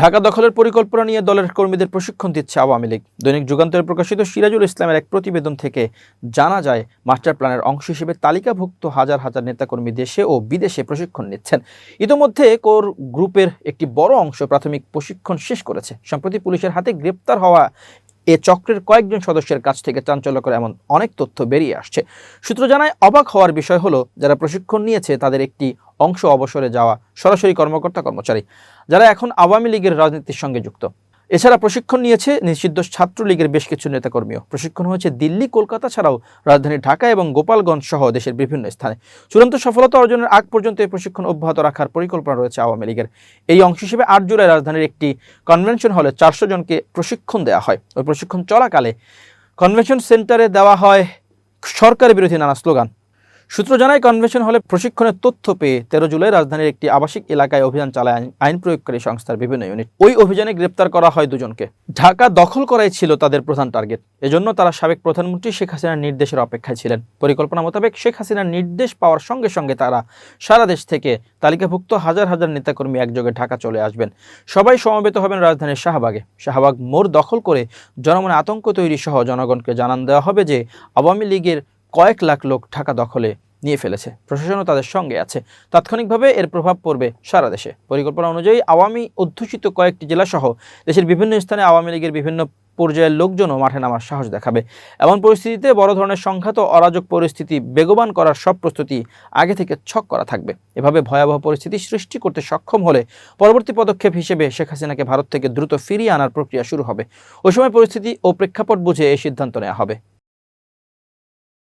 ঢাকা দখলের পরিকল্পনা নিয়ে দলের কর্মীদের প্রশিক্ষণ দিচ্ছে আওয়ামী লীগ। দৈনিক যুগান্তরে প্রকাশিত সিরাজুল ইসলামের এক প্রতিবেদন থেকে জানা যায়, মাস্টার প্ল্যানের অংশ হিসেবে তালিকাভুক্ত হাজার হাজার নেতাকর্মী দেশে ও বিদেশে প্রশিক্ষণ নিচ্ছেন। ইতোমধ্যে কোর গ্রুপের একটি বড় অংশ প্রাথমিক প্রশিক্ষণ শেষ করেছে। সম্প্রতি পুলিশের হাতে গ্রেপ্তার হওয়া এ চক্রের কয়েকজন সদস্যের কাছ থেকে চাঞ্চল্যকর এমন অনেক তথ্য বেরিয়ে আসছে। সূত্র জানায়, অবাক হওয়ার বিষয় হলো, যারা প্রশিক্ষণ নিয়েছে, তাদের একটি অংশ অবসরে যাওয়া সরাসরি কর্মকর্তা কর্মচারী যারা এখন আওয়ামী লীগের রাজনীতির সঙ্গে যুক্ত। এছাড়া প্রশিক্ষণ নিয়েছে নিষিদ্ধ ছাত্রলীগের বেশ কিছু নেতাকর্মীও। প্রশিক্ষণ হয়েছে দিল্লি, কলকাতা ছাড়াও রাজধানী ঢাকা এবং গোপালগঞ্জ সহ দেশের বিভিন্ন স্থানে। চূড়ান্ত সফলতা অর্জনের আগ পর্যন্ত এই প্রশিক্ষণ অব্যাহত রাখার পরিকল্পনা রয়েছে আওয়ামী লীগের। এই অংশ হিসেবে আট জুলাই রাজধানীর একটি কনভেনশন হলে চারশো জনকে প্রশিক্ষণ দেওয়া হয়। ওই প্রশিক্ষণ চলাকালে কনভেনশন সেন্টারে দেওয়া হয় সরকার বিরোধী নানা স্লোগান। সূত্র জানায়, কনভেনশন হলে প্রশিক্ষণের তথ্য পেয়ে তেরো জুলাই রাজধানীর একটি আবাসিক এলাকায় অভিযান চালায় আইন- প্রয়োগকারী সংস্থার বিভিন্ন ইউনিট। ওই অভিযানে গ্রেপ্তার করা হয় দুজনকে। ঢাকা দখল করাই ছিল তাদের প্রধান টার্গেট। এজন্য তারা সাবেক প্রধানমন্ত্রী শেখ হাসিনার নির্দেশের অপেক্ষায় ছিলেন। পরিকল্পনা মোতাবেক শেখ হাসিনার নির্দেশ পাওয়ার সঙ্গে সঙ্গে তারা সারা দেশ থেকে তালিকাভুক্ত হাজার হাজার নেতাকর্মী একযোগে ঢাকা চলে আসবেন। সবাই সমবেত হবেন রাজধানীর শাহবাগে। শাহবাগ মোড় দখল করে জনমনে আতঙ্ক তৈরি সহ জনগণকে জানান দেওয়া হবে যে, আওয়ামী লীগের কয়েক লাখ লোক ঢাকা দখলে নিয়ে ফেলেছে। প্রশাসনও তাদের সঙ্গে আছে। তাৎক্ষণিকভাবে এর প্রভাব পড়বে সারা দেশে। পরিকল্পনা অনুযায়ী আওয়ামী অধ্যুষিত কয়েকটি জেলাসহ দেশের বিভিন্ন স্থানে আওয়ামী লীগের বিভিন্ন পর্যায়ের লোকজনও মাঠে নামার সাহস দেখাবে। এমন পরিস্থিতিতে বড় ধরনের সংঘাত ও অরাজক পরিস্থিতি বেগবান করার সব প্রস্তুতি আগে থেকে ছক করা থাকবে। এভাবে ভয়াবহ পরিস্থিতি সৃষ্টি করতে সক্ষম হলে পরবর্তী পদক্ষেপ হিসেবে শেখ হাসিনাকে ভারত থেকে দ্রুত ফিরিয়ে আনার প্রক্রিয়া শুরু হবে। ওই সময় পরিস্থিতি ও প্রেক্ষাপট বুঝে এই সিদ্ধান্ত নেওয়া হবে।